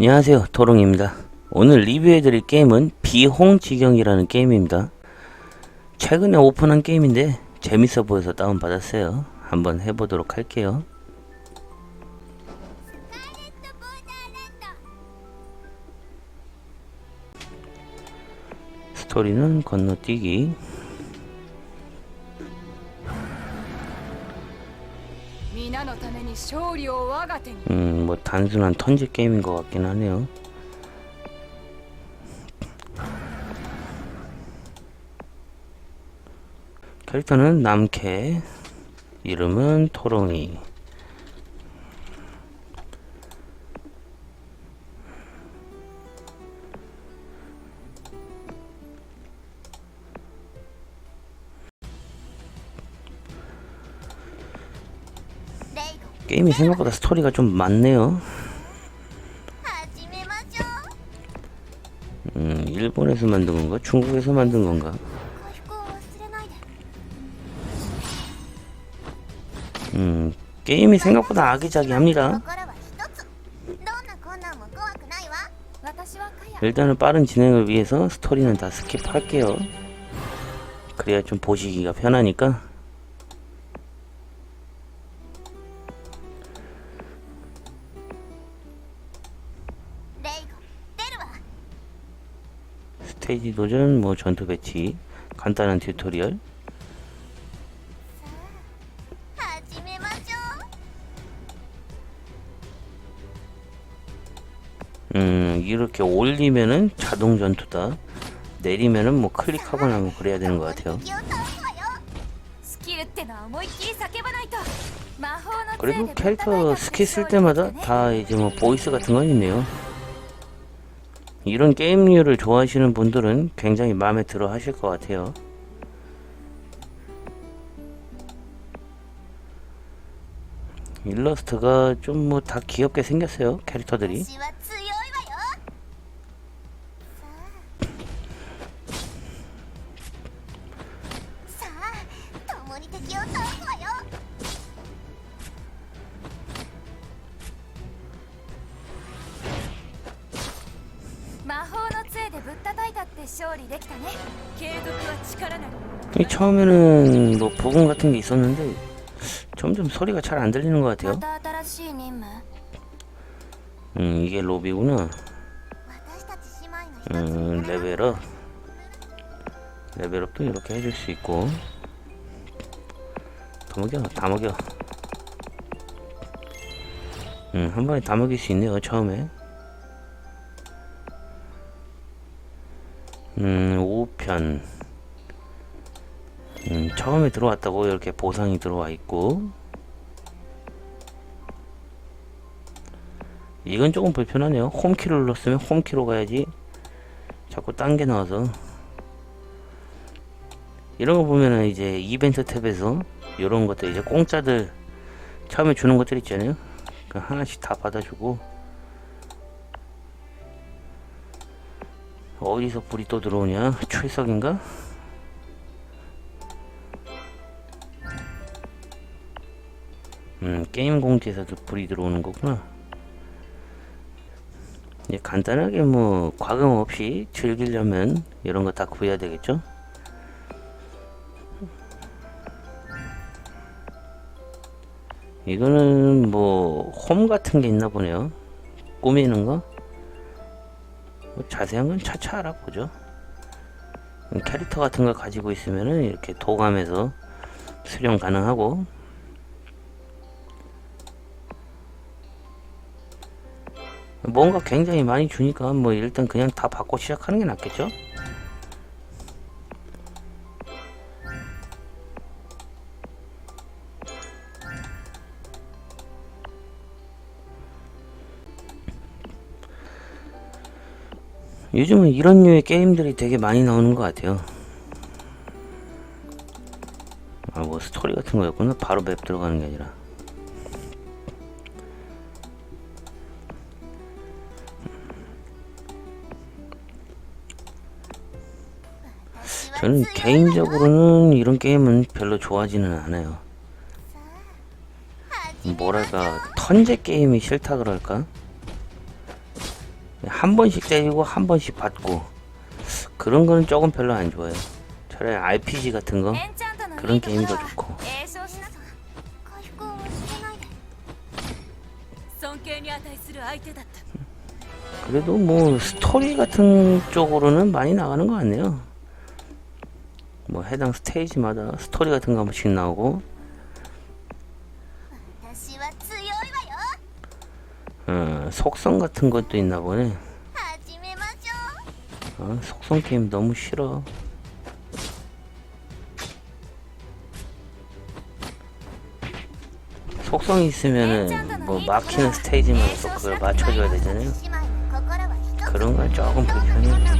안녕하세요. 도롱입니다. 오늘 리뷰해드릴 게임은 비홍지경이라는 게임입니다. 최근에 오픈한 게임인데 재밌어 보여서 다운받았어요. 한번 해보도록 할게요. 스토리는 건너뛰기 皆のために勝利を我が手に 음, 뭐 단순한 턴지 게임인 것 같긴 하네요 캐릭터는 남캐 이름은 토롱이 게임이 생각보다 스토리가 좀 많네요. 음, 일본에서 만든 건가? 중국에서 만든 건가? 음, 게임이 생각보다 아기자기합니다. 일단은 빠른 진행을 위해서 스토리는 다 스킵할게요. 그래야 좀 보시기가 편하니까. 페이지 도전, 뭐 전투 배치, 간단한 튜토리얼. 음, 이렇게 올리면은 자동 전투다. 내리면은 뭐 클릭하거나 뭐 그래야 되는 것 같아요. 그리고 캐릭터 스킬 쓸 때마다 다 이제 뭐 보이스 같은 건 있네요. 이런 게임류를 좋아하시는 분들은 굉장히 마음에 들어 하실 것 같아요. 일러스트가 좀 뭐 다 귀엽게 생겼어요. 캐릭터들이. 勝利できたね継続は力なり 이 처음에는 뭐 부분 같은 게 있었는데 점점 소리가 잘 안 들리는 것 ま 같아요. た新しい任務 음, 이게 로비구나. 私たち姉妹の一つ 음, 레벨업. 레벨업도 이렇게 해줄 수 있고. 다 먹여, 다 먹여. 음, 한 번에 다 먹일 수 있네요, 처음에. 음, 5편. 음, 처음에 들어왔다고 이렇게 보상이 들어와 있고. 이건 조금 불편하네요. 홈키를 눌렀으면 홈키로 가야지. 자꾸 딴 게 나와서. 이런 거 보면은 이제 이벤트 탭에서 이런 것들 이제 공짜들 처음에 주는 것들 있잖아요. 그 하나씩 다 받아주고 어디서 불이 또 들어오냐? 출석인가? 음 게임 공지에서도 불이 들어오는 거구나. 이제 간단하게 뭐 과금 없이 즐기려면 이런 거 다 구해야 되겠죠? 이거는 뭐 홈 같은 게 있나 보네요. 꾸미는 거. 뭐 자세한 건 차차 알아보죠. 음, 캐릭터 같은 거 가지고 있으면은 이렇게 도감해서 수령 가능하고 뭔가 굉장히 많이 주니까 뭐 일단 그냥 다 받고 시작하는 게 낫겠죠? 요즘은 이런 류의 게임들이 되게 많이 나오는 것 같아요. 아, 뭐 스토리 같은 거였구나. 바로 맵 들어가는 게 아니라. 저는 개인적으로는 이런 게임은 별로 좋아하지는 않아요. 뭐랄까 턴제 게임이 싫다 그럴까? 한 번씩 때리고 한 번씩 받고 그런 거는 조금 별로 안 좋아요. 차라리 RPG 같은 거? 그런 게임이 더 좋고. 그래도 뭐 스토리 같은 쪽으로는 많이 나가는 것 같네요. 뭐 해당 스테이지마다 스토리 같은 거 한 번씩 나오고. 어, 속성 같은 것도 있나 보네. 어, 속성 게임 너무 싫어. 속성이 있으면은 뭐 막히는 스테이지만 있 그걸 맞춰줘야 되잖아요. 그런 건 조금 불편해.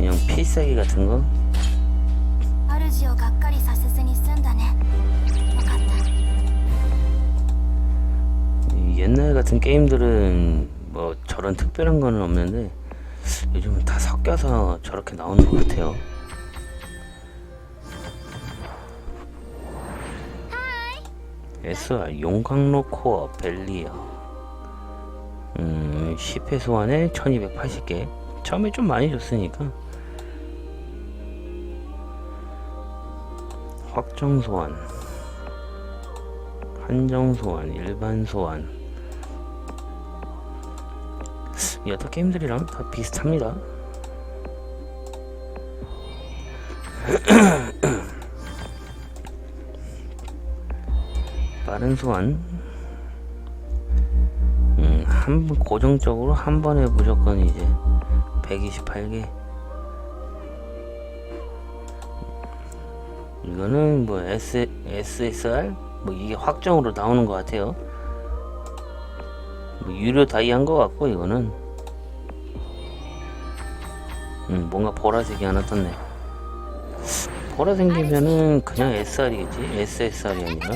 그냥 필살기 같은 거? 옛날 같은 게임들은 뭐 저런 특별한 거는 없는데 요즘은 다 섞여서 저렇게 나오는 것 같아요. SR 아, 용광로 코어 벨리어. 음, 10회 소환에 1280개. 처음에 좀 많이 줬으니까. 확정 소환 한정 소환 일반 소환. 여타 게임들이랑 다 비슷합니다. 빠른 소환. 음, 한 번- 고정적으로 한 번에 무조건 이제 128개 이거는 뭐 S, SSR 뭐 이게 확정으로 나오는 것 같아요. 뭐 유료 다이한 것 같고 이거는. 음, 뭔가 보라색이 하나 떴네 보라 생기면은 그냥 SR이겠지? SSR이 아니라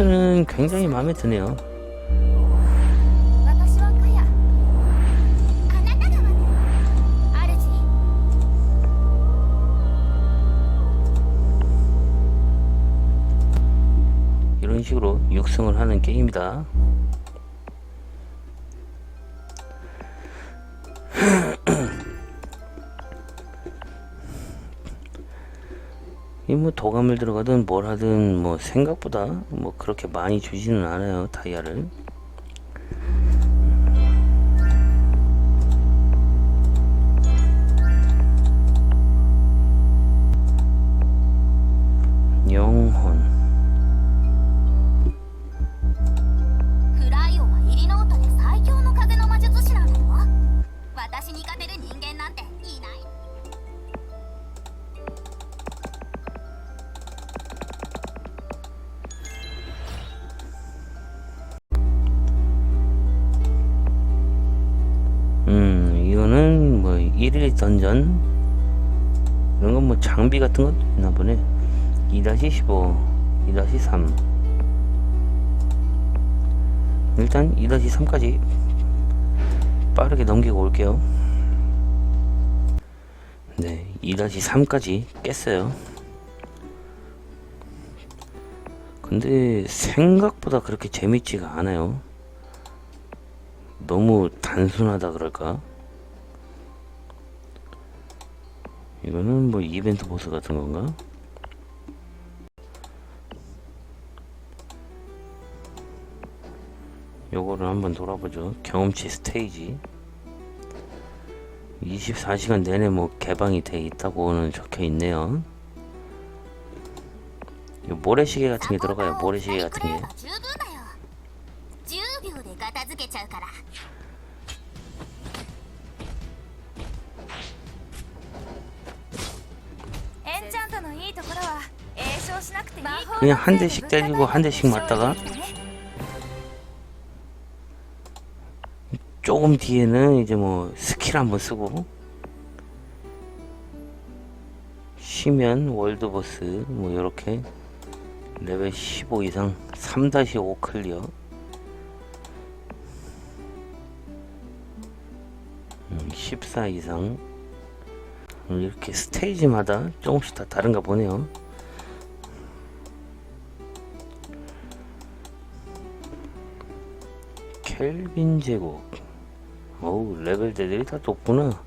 셔츠는 굉장히 마음에 드네요. 이런 식으로 육성을 하는 게임이다. 뭐 도감을 들어가든 뭘 하든 뭐 생각보다 뭐 그렇게 많이 주지는 않아요 다이아를. 영혼 던전 이런 건 뭐 장비 같은 것 있나 보네. 2-15, 2-3. 일단 2-3까지 빠르게 넘기고 올게요. 네, 2-3까지 깼어요. 근데 생각보다 그렇게 재밌지가 않아요. 너무 단순하다 그럴까? 이거는 뭐 이벤트 보스 같은 건가? 요거를 한번 돌아보죠. 경험치 스테이지. 24시간 내내 뭐 개방이 돼 있다고는 적혀 있네요. 이 모래시계 같은 게 들어가요. 모래시계 같은 게. 十分だよ10秒で片付けちゃうからエンチャントのいいところは栄唱しなくていい 그냥 한 대씩 때리고 한 대씩 맞다가 조금 뒤에는 이제 뭐 스킬 한번 쓰고 쉬면 월드보스 뭐 이렇게 레벨 15 이상 3-5 클리어 음, 14 이상 음, 이렇게 스테이지마다 조금씩 다 다른가 보네요. 켈빈 제국. 어우 레벨들이 다 높구나.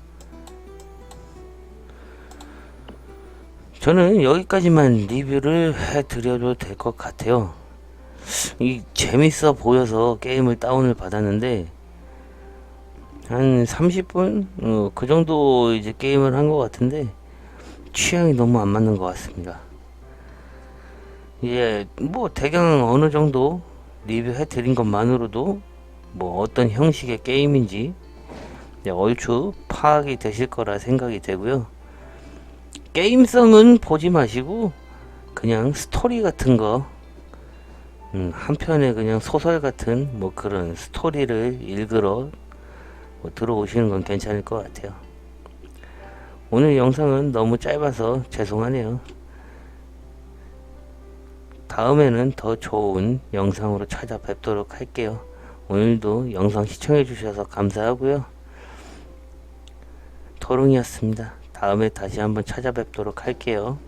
저는 여기까지만 리뷰를 해드려도 될 것 같아요. 이 재밌어 보여서 게임을 다운을 받았는데 한 30분 어, 그 정도 이제 게임을 한 것 같은데 취향이 너무 안 맞는 것 같습니다 예, 뭐 대강 어느 정도 리뷰해 드린 것만으로도 뭐 어떤 형식의 게임인지 이제 얼추 파악이 되실 거라 생각이 되고요. 게임성은 보지 마시고 그냥 스토리 같은 거 음, 한편의 그냥 소설 같은 뭐 그런 스토리를 읽으러 뭐 들어오시는 건 괜찮을 것 같아요. 오늘 영상은 너무 짧아서 죄송하네요. 다음에는 더 좋은 영상으로 찾아뵙도록 할게요. 오늘도 영상 시청해 주셔서 감사하고요. 토롱이었습니다. 다음에 다시 한번 찾아뵙도록 할게요.